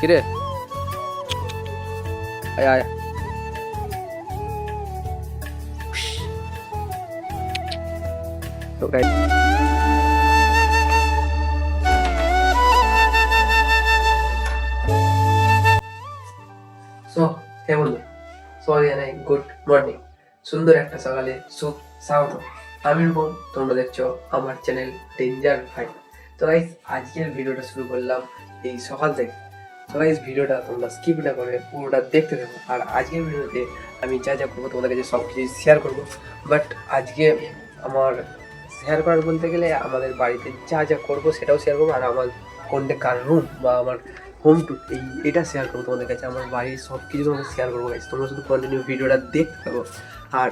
কিরে? আয় আয়। তো guys, সো হে বন্ধু সবাই জানাই গুড মর্নিং সুন্দর একটা সকালে সুখ স্বাগত আমি রূপম তোমরা দেখছ আমার চ্যানেল ডেঞ্জার ভাই তো গাইস আজকের ভিডিওটা শুরু করলাম এই সকাল থেকে। তো গাইস ভিডিওটা তোমরা স্কিপ না করে পুরোটা দেখতে থাকো। আর আজকের ভিডিওতে আমি যা যা করব তোমাদের কাছে সব কিছু শেয়ার করব। বাট আজকে আমার শেয়ার করার বলতে গেলে আমাদের বাড়িতে যা যা করব সেটাও শেয়ার করব। আর আমার কোনটা কার রুম বা আমার হোম টুর এই, এটা শেয়ার করব তোমাদের কাছে। আমার বাড়ির সব কিছু তোমাকে শেয়ার করব গাইস তোমরা শুধু কন্টিনিউ ভিডিওটা দেখতে থাকো। আর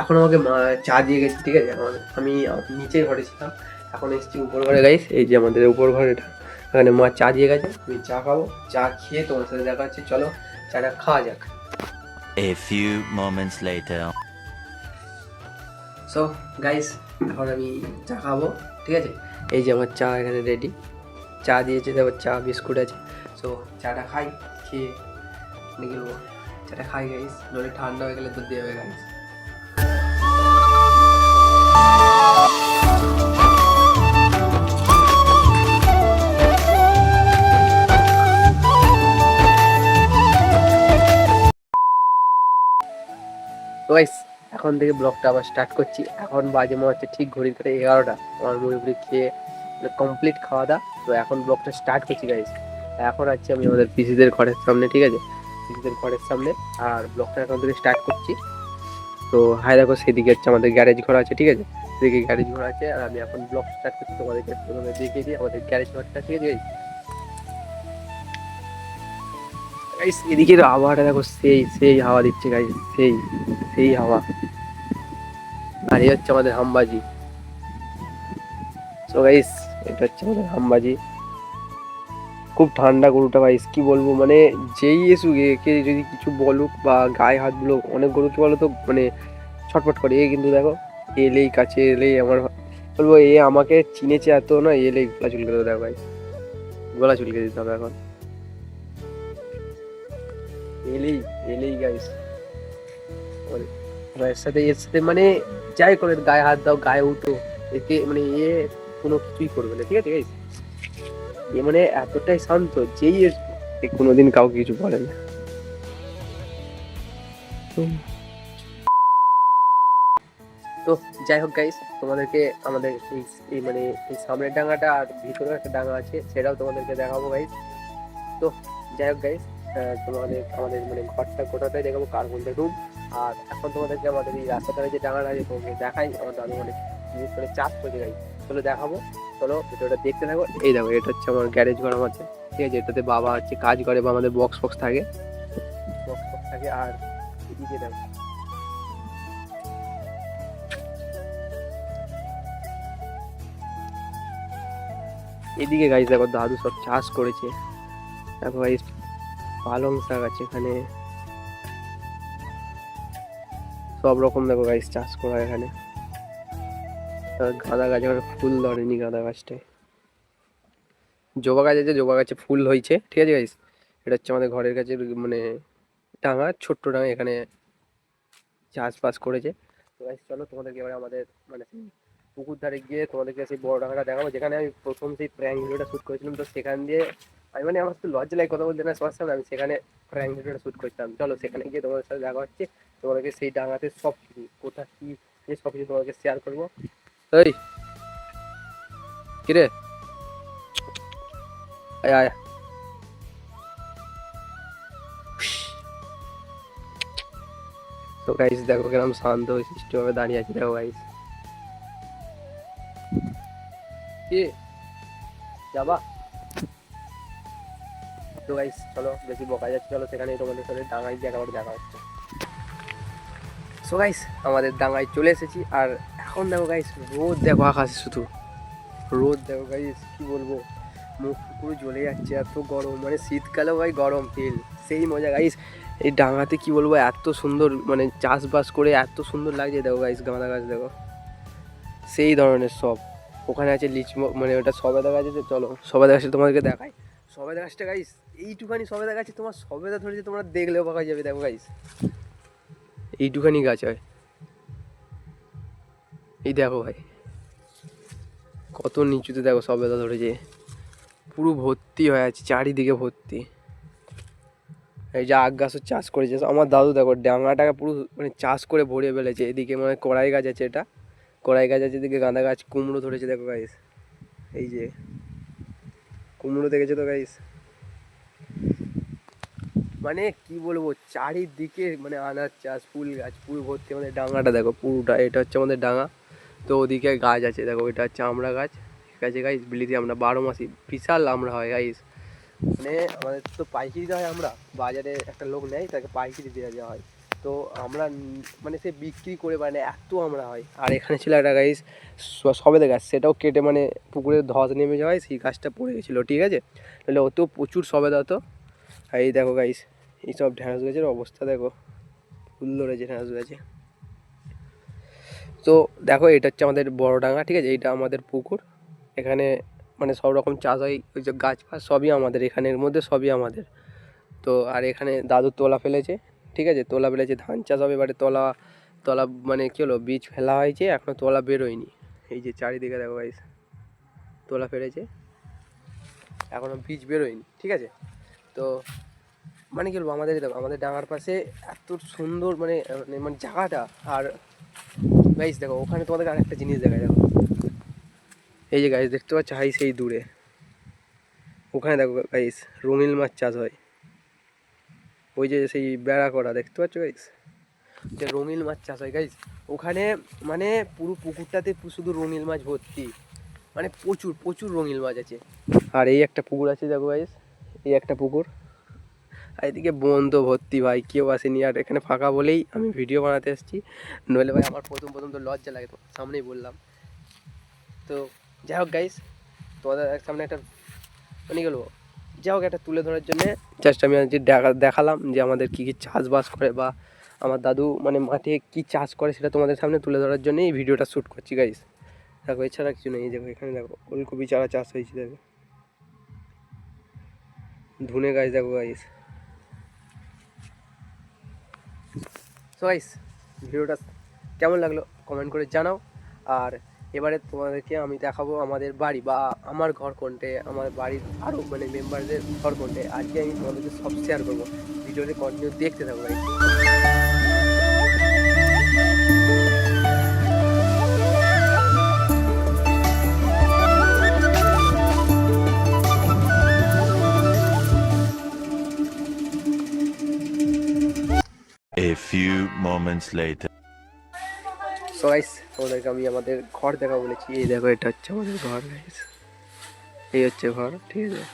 এখন আমাকে চা দিয়ে গেছে, ঠিক আছে? আমি নিচের ঘরে ছিলাম। এখন এসেছি উপর ঘরে গাইস এই যে আমাদের উপর ঘর এটা এখানে মা চা দিয়ে গেছে। আমি চা খাব চা খেয়ে তোমার সাথে দেখা হচ্ছে চলো চাটা খাওয়া যাক। A few moments later. So guys এখন আমি চা খাব ঠিক আছে? এই যে আমার চা এখানে রেডি চা দিয়েছে তারপর চা বিস্কুট আছে। সো চাটা খাই খেয়ে নিয়ে গেলবো চাটা খাই গাইস নইলে ঠান্ডা হয়ে গেলে তো দেবে গাইস গাইস এখন থেকে ব্লগটা আবার স্টার্ট করছি। এখন বাজে মনে হচ্ছে ঠিক ঘড়ির কাছে এগারোটা। আমার মুড়ি মুড়ি খেয়ে কমপ্লিট খাওয়া দাওয়া। তো এখন ব্লগটা স্টার্ট করছি গাইস এখন আছি আমি আমাদের পিসিদের ঘরের সামনে, ঠিক আছে? পিসিদের ঘরের সামনে। আর ব্লগটা এখন থেকে স্টার্ট করছি। তো হাই দেখো, সেদিকে হচ্ছে আমাদের গ্যারেজ ঘর আছে, ঠিক আছে? সেদিকে গ্যারেজ ঘর আছে। আর আমি এখন ব্লগ স্টার্ট করছি তোমাদেরকে। তোমাদের দেখিয়ে দিই আমাদের গ্যারেজ ঘরটা, ঠিক আছে গাইস এদিকে আবহাওয়াটা দেখো সেই সেই হাওয়া দিচ্ছে গাইস সেই সেই হাওয়া। আর এই হচ্ছে আমাদের হামবাজি। সো গাইস এটা হচ্ছে আমাদের হামবাজি। খুব ঠান্ডা গরুটা গাইস কি বলব? মানে যেই এসুক, একে যদি কিছু বলুক বা গায়ে হাতগুলো অনেক গরু কি বলো তো মানে ছটফট করে। এ কিন্তু দেখো এলেই কাছে এলেই আমার বলব, এ আমাকে চিনেছে এত না এলেই গলা চুলকে দেবো দেখো ভাই গলা চুলকে দিতে হবে এখন। এলেই এলেই গাইস এর সাথে এর সাথে মানে যাই করে, গায়ে হাত দাও, গায়ে উঠো, একে মানে এ কোনো কিছুই করবে না, ঠিক আছে গাইস এ মানে এতটাই শান্ত, যেই এর কোনোদিন কাউকে কিছু বলে না। তো যাই হোক গাইস তোমাদেরকে আমাদের এই মানে এই সামনের ডাঙাটা আর ভিতরে একটা ডাঙা আছে, সেটাও তোমাদেরকে দেখাবো গাইস তো যাই হোক গাইস তোমাদের, আমাদের মানে ঘরটা গোটাটাই দেখাবো কার কোনটা রুম আর এখন তোমাদেরকে আমাদের এই রাস্তা ধারে যে ডাঙাটা আছে তোমাকে দেখাই। আমার দাদু মানে জিনিস করে চাষ করে গাই চলো দেখাবো। চলো ভিডিওটা দেখতে থাকো। এই দেখো, এটা হচ্ছে আমার গ্যারেজ ঘর আমার। ঠিক আছে, এটাতে বাবা হচ্ছে কাজ করে বা আমাদের বক্স ফক্স থাকে। বক্স ফক্স থাকে, আর এদিকে দেখো। এদিকে গাইজ দেখো দাদু সব চাষ করেছে। দেখো পালং শাক আছে এখানে। সব রকম দেখো গাইজ চাষ করা এখানে। গাঁদা গাছ, এখানে ফুল ধরেনি গাঁদা গাছটায়। জবা গাছ আছে, জবা গাছে ফুল হয়েছে, ঠিক আছে গাইজ এটা হচ্ছে আমাদের ঘরের কাছে মানে টাঙা ছোট্ট টাঙা এখানে চাষবাস করেছে। তো গাইজ চলো তোমাদেরকে এবারে আমাদের মানে পুকুর ধারে গিয়ে তোমাদেরকে সেই বড় ডাঙাটা দেখাবো। যেখানে আমি প্রথম সেই প্র্যাঙ্ক ভিডিওটা শ্যুট করেছিলাম, তো সেখান দিয়ে আমি মানে আমার তো লজ্জা লাগে কথা বলতে না সবার সামনে আমি সেখানে প্র্যাঙ্ক ভিডিওটা শ্যুট করতাম। চলো সেখানে গিয়ে তোমাদের সাথে দেখা হচ্ছে, তোমাদেরকে সেই ডাঙাতে সব কিছু, কোথা কি সব কিছু তোমাদেরকে শেয়ার করব। এই, কিরে? আয় আয়। তো গাইস দেখো কীরকম শান্ত সৃষ্টিভাবে দাঁড়িয়ে আছে, দেখো গাইস কি? যাবা? তো গাইস চলো, বেশি বকা যাচ্ছে, চলো সেখানে তোমাদের সাথে ডাঙায় গিয়ে আবার দেখা হচ্ছে। সো গাইস আমাদের ডাঙায় চলে এসেছি, আর এখন দেখো গাইস রোদ দেখো আকাশে শুধু। রোদ দেখো গাইস কি বলব? মুখ পুরো জ্বলে যাচ্ছে, এত গরম মানে শীতকালেও ভাই গরম ফিল সেই মজা গাইস এই ডাঙাতে কি বলব, এত সুন্দর মানে চাষবাস করে এত সুন্দর লাগছে, দেখো গাইস গাঁদা গাছ দেখো। সেই ধরনের সব। ওখানে আছে লিচু মানে ওটা সবেদা গাছ আছে, চলো, সবেদা গাছে তোমাদেরকে দেখাই। সবেদা গাছটা গাইস এইটুখানি সবেদা গাছে তোমার সবেদা ধরেছে, তোমরা দেখলেও পাকা যাবে, দেখো গাইস এইটুখানি গাছ হয়। এই দেখো ভাই, কত নিচুতে দেখো সবেদা ধরেছে। পুরো ভর্তি হয়ে আছে, চারিদিকে ভর্তি। এই যে আখ গাছও চাষ করেছে, আমার দাদু দেখো, ডাঙাটাকে পুরো মানে চাষ করে ভরে ফেলেছে, এদিকে মানে কড়াই গাছ আছে এটা। কড়াই গাছ আছে, এদিকে গাঁদা গাছ, কুমড়ো ধরেছে, দেখো গাইস এই যে, কুমড়ো দেখেছ তো গাইস মানে কি বলব, চারিদিকে মানে আনার চাষ, ফুল গাছ পুরো ভর্তি আমাদের ডাঙাটা দেখো পুরোটা, এটা হচ্ছে আমাদের ডাঙা। তো ওদিকে গাছ আছে, দেখো এটা হচ্ছে আমড়া গাছ। আছে গাইস বিলিতি আমরা বারো মাসি, বিশাল আমরা হয় গাইস মানে আমাদের তো পাইকারি দেওয়া হয় আমরা বাজারে একটা লোক নেয়, তাকে পাইকারি দেওয়া দেওয়া হয়। তো আমরা মানে সে বিক্রি করে মানে এত আমরা হয়। আর এখানে ছিল একটা গাইস সবেদা গাছ, সেটাও কেটে মানে পুকুরে ধস নেমে যাওয়ায় সেই গাছটা পড়ে গেছিল, ঠিক আছে? তাহলে ওতেও প্রচুর সবেদা হতো। এই দেখো গাইস এইসব ঢ্যাঁড়স গাছের অবস্থা দেখো। ফুল ধরেছে ঢ্যাঁড়স গাছে। তো দেখো, এটা হচ্ছে আমাদের বড় ডাঙা, ঠিক আছে? এইটা আমাদের পুকুর। এখানে মানে সব রকম চাষ হয়। ওই যে গাছ ফাছ সবই আমাদের, এখানের মধ্যে সবই আমাদের। তো আর এখানে দাদু তোলা ফেলেছে, ঠিক আছে? তোলা ফেলেছে ধান চাষ হবে। এবারে তোলা, তলা মানে কী হলো? বীজ ফেলা হয়েছে এখনও তোলা বেরোয়নি। এই যে চারিদিকে দেখো গাইস তোলা ফেলেছে। এখনও বীজ বেরোয়নি, ঠিক আছে? তো মানে কি বলব, আমাদের আমাদের ডাঙার পাশে এত সুন্দর মানে মানে মানে জায়গাটা। আর গাইস দেখো, ওখানে তোমাদের আরেকটা জিনিস দেখা দেখো। এই যে গাইস দেখতে পাচ্ছ? হাই, সেই দূরে। ওখানে দেখো গাইস রঙিল মাছ চাষ হয়। ওই যে সেই বেড়া করা, দেখতে পাচ্ছ গাইস যে রঙিল মাছ চাষ হয়। গাইস ওখানে মানে পুরো পুকুরটাতে শুধু রঙিল মাছ ভর্তি। মানে প্রচুর প্রচুর রঙিল মাছ আছে। আর এই একটা পুকুর আছে, দেখো গাইস এই একটা পুকুর। আর এদিকে বন্ধ, ভর্তি ভাই, কেউ আসেনি। আর এখানে ফাঁকা বলেই আমি ভিডিও বানাতে এসেছি। নইলে ভাই আমার প্রথম প্রথম তো লজ্জা লাগে সামনেই বললাম। তো যাই হোক গাইস তোমাদের সামনে একটা মানে বলব? যাই হোক, একটা তুলে ধরার জন্যে জাস্ট আমি আজকে দেখালাম যে আমাদের কী কী চাষবাস করে বা আমার দাদু মানে মাঠে কী চাষ করে সেটা তোমাদের সামনে তুলে ধরার জন্য এই ভিডিওটা শ্যুট করছি গাইস দেখো, এছাড়া কিছু নেই। দেখো, এখানে দেখো, ওলকপি চারা চাষ হয়েছে, দেখো। ধুনে গাছ দেখো গাইস সো গাইস ভিডিওটা কেমন লাগল কমেন্ট করে জানাও। আর এবারে তোমাদেরকে আমি দেখাবো আমাদের বাড়ি বা আমার ঘর কোনটে আমার বাড়ির আরও মানে মেম্বারদের ঘর কোনটে। আজকে আমি তোমাদেরকে সব শেয়ার করব। ভিডিওতে কন্টিনিউ দেখতে থাকব moments later. সো গাইস তোমাদেরকে আমি আমাদের ঘর দেখা বলেছি। এই দেখো, এটা হচ্ছে আমাদের ঘর গাইস এই হচ্ছে ঘর, ঠিক আছে?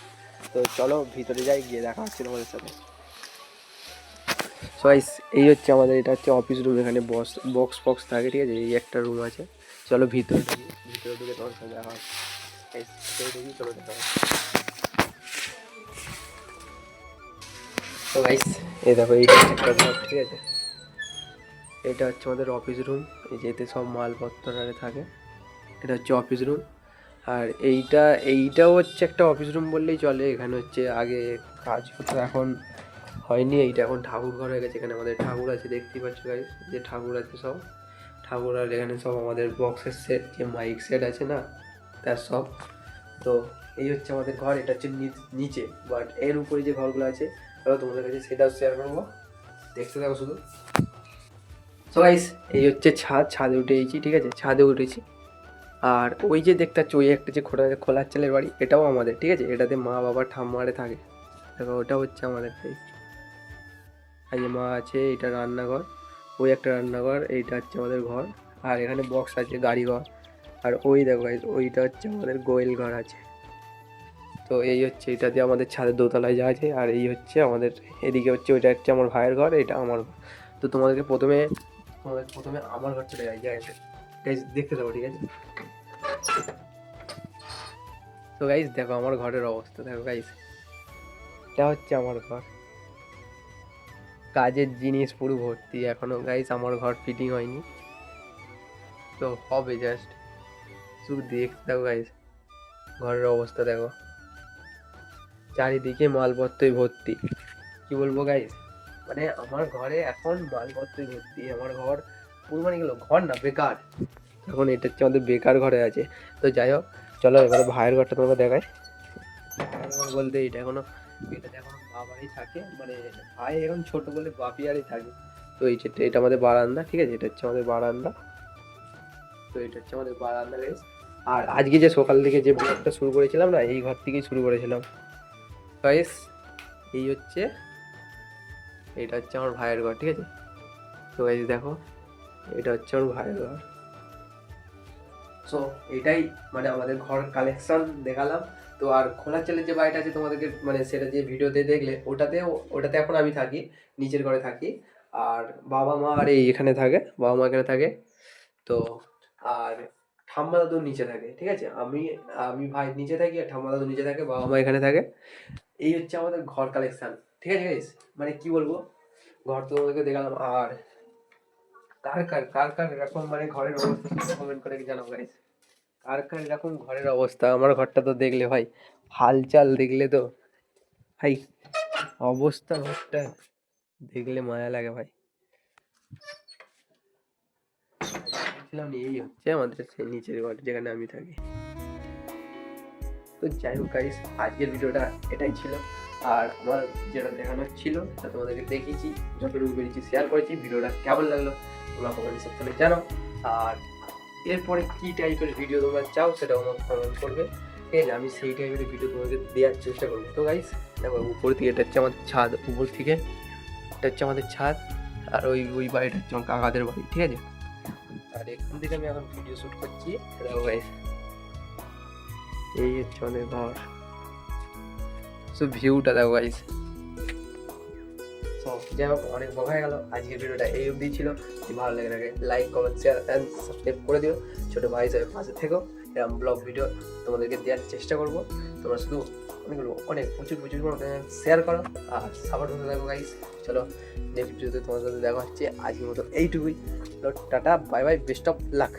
তো চলো, ভিতরে যাই, গিয়ে দেখা হচ্ছে তোমাদের সাথে। সো গাইস এই হচ্ছে আমাদের, এটা হচ্ছে অফিস রুম এখানে বক্স বক্স ফক্স থাকে, ঠিক আছে? এই একটা রুম আছে। চলো, ভিতরে ঢুকি, ভিতরে ঢুকে তোমার সাথে দেখা হচ্ছে। চলো দেখা তো গাইস এই দেখো হচ্ছে একটা ঘর, ঠিক আছে? এটা হচ্ছে আমাদের অফিস রুম এই যে এতে সব মালপত্র থাকে। এটা হচ্ছে অফিস রুম আর এইটা, এইটাও হচ্ছে একটা অফিস রুম বললেই চলে। এখানে হচ্ছে আগে কাজ হতো এখন হয়নি। এইটা এখন ঠাকুর ঘর হয়ে গেছে। এখানে আমাদের ঠাকুর আছে, দেখতেই পাচ্ছ গাইস যে ঠাকুর আছে সব। ঠাকুর আর এখানে সব আমাদের বক্সের সেট যে মাইক সেট আছে না, তার সব। তো এই হচ্ছে আমাদের ঘর, এটা হচ্ছে নিচ- বাট এর উপরে যে ঘরগুলো আছে চলো তোমাদের কাছে সেটাও শেয়ার করব। দেখতে থাকো শুধু। সো গাইস এই হচ্ছে ছাদ, ছাদে উঠে এসেছি ঠিক আছে? ছাদে উঠেছি। আর ওই যে দেখতে পাচ্ছ, ওই একটা যে খোলা খোলার চালের বাড়ি, এটাও আমাদের, ঠিক আছে? এটাতে মা বাবা ঠাম্মারে থাকে। দেখো, ওটা হচ্ছে আমাদের এই যে মা আছে, এটা রান্নাঘর। ওই একটা রান্নাঘর, এইটা হচ্ছে আমাদের ঘর। আর এখানে বক্স আছে, গাড়ি ঘর। আর ওই দেখো গাইস ওইটা হচ্ছে আমাদের গোয়েল ঘর আছে। তো এই হচ্ছে এটাতে আমাদের ছাদের দোতলায় যা আছে। আর এই হচ্ছে আমাদের, এদিকে হচ্ছে, ওইটা হচ্ছে আমার ভাইয়ের ঘর, এটা আমার তো তোমাদেরকে প্রথমে প্রথমে আমার ঘর চলে যাই গাইস গাইস দেখতে থাকো, ঠিক আছে? তো গাইস দেখো আমার ঘরের অবস্থা, দেখো গাইস এটা হচ্ছে আমার ঘর। কাজের জিনিস পুরো ভর্তি, এখনও গাইস আমার ঘর ফিটিং হয়নি। তো হবে জাস্ট শুধু দেখতে থাকো গাইস ঘরের অবস্থা, দেখো। চারিদিকে মালপত্রই ভর্তি। কি বলব গাইস মানে আমার ঘরে এখন মালপত্রই ভর্তি আমার ঘর পুরো মানে গেলো ঘর না, বেকার। এখন এটা হচ্ছে আমাদের বেকার ঘরে আছে। তো যাই হোক, চলো এবারে ভাইয়ের ঘরটা তোমাকে দেখাই। বলতে এটা এখনও এটা এখন বাবারই থাকে মানে ভাই এখন ছোট বলে বাপি আরই থাকে। তো এই যেটা এটা আমাদের বারান্দা, ঠিক আছে? এটা হচ্ছে আমাদের বারান্দা। তো এটা হচ্ছে আমাদের বারান্দা গাইস আর আজকে যে সকাল থেকে যে ব্লগটা শুরু করেছিলাম না, এই ঘর থেকেই শুরু করেছিলাম। গাইস এই হচ্ছে এটা হচ্ছে আমার ভাইয়ের ঘর, ঠিক আছে? তো এই দেখো, এটা হচ্ছে আমার ভাইয়ের ঘর। সো এটাই মানে আমাদের ঘর কালেকশন দেখালাম। তো আর খোলা চালের যে বাড়িটা আছে তোমাদেরকে মানে সেটা যে ভিডিওতে দেখলে ওটাতে ওটাতে এখন আমি থাকি নিচের ঘরে থাকি। আর বাবা মা আর এই এখানে থাকে, বাবা মা এখানে থাকে। তো আর ঠাম্মা দাদু নিচে থাকে, ঠিক আছে? আমি আমি ভাই নিচে থাকি আর ঠাম্মা দাদু নিচে থাকে, বাবা মা এখানে থাকে। এই হচ্ছে আমাদের ঘর কালেকশন ঠিক আছে guys? মানে কি বলব? ঘর তো তোমাদেরকে দেখালাম। আর কার কার কার কার এরকম মানে ঘরের অবস্থা কমেন্ট করে জানাও গাইস কার কার এরকম ঘরের অবস্থা? আমার ঘরটা তো দেখলে ভাই, হালচাল দেখলে তো ভাই, অবস্থা ঘরটা দেখলে মায়া লাগে ভাই। এই হচ্ছে আমাদের সেই নিচের ঘর যেখানে আমি থাকি। তো যাই হোক গাইস আজকের ভিডিওটা এটাই ছিল। আর আমার যেটা দেখানোর ছিল, সেটা তোমাদেরকে দেখিয়েছি, যতটুকু পেরেছি শেয়ার করেছি, ভিডিওটা কেমন লাগল তোমরা কমেন্ট সেকশনে জানাও। আর এরপরে কি টাইপের ভিডিও তোমরা চাও, সেটাও আমাকে কমেন্ট করবে। ঠিক আছে, আমি সেই টাইপের ভিডিও তোমাদের দেওয়ার চেষ্টা করব। তো গাইস দেখো, উপর থেকে এটা হচ্ছে আমাদের ছাদ, উপর থেকে এটা হচ্ছে আমাদের ছাদ, আর ওই ওই বাড়িটা হচ্ছে আমার কাকাদের বাড়ি, ঠিক আছে? আর এখান থেকে আমি এখন ভিডিও শ্যুট করছি। দেখো গাইস এই হচ্ছে আমাদের ঘর। সো ভিউটা দেখো গাইস যাই হোক অনেক বকা হয়ে গেল। আজকের ভিডিওটা এই অবধি ছিল। যদি ভালো লেগে থাকে like comment share and subscribe করে দিও। ছোটো ভাই হিসাবে পাশে থেকো। এরকম ব্লগ ভিডিও তোমাদেরকে দেওয়ার চেষ্টা করব। তোমরা শুধু অনেকগুলো অনেক প্রচুর প্রচুর শেয়ার করো আর সাপোর্ট করতে থাকো গাইস চলো নেক্সট ভিডিওতে তোমাদের সাথে দেখা হচ্ছে। আজকের মতো এইটুকুই। Tata bye bye best of luck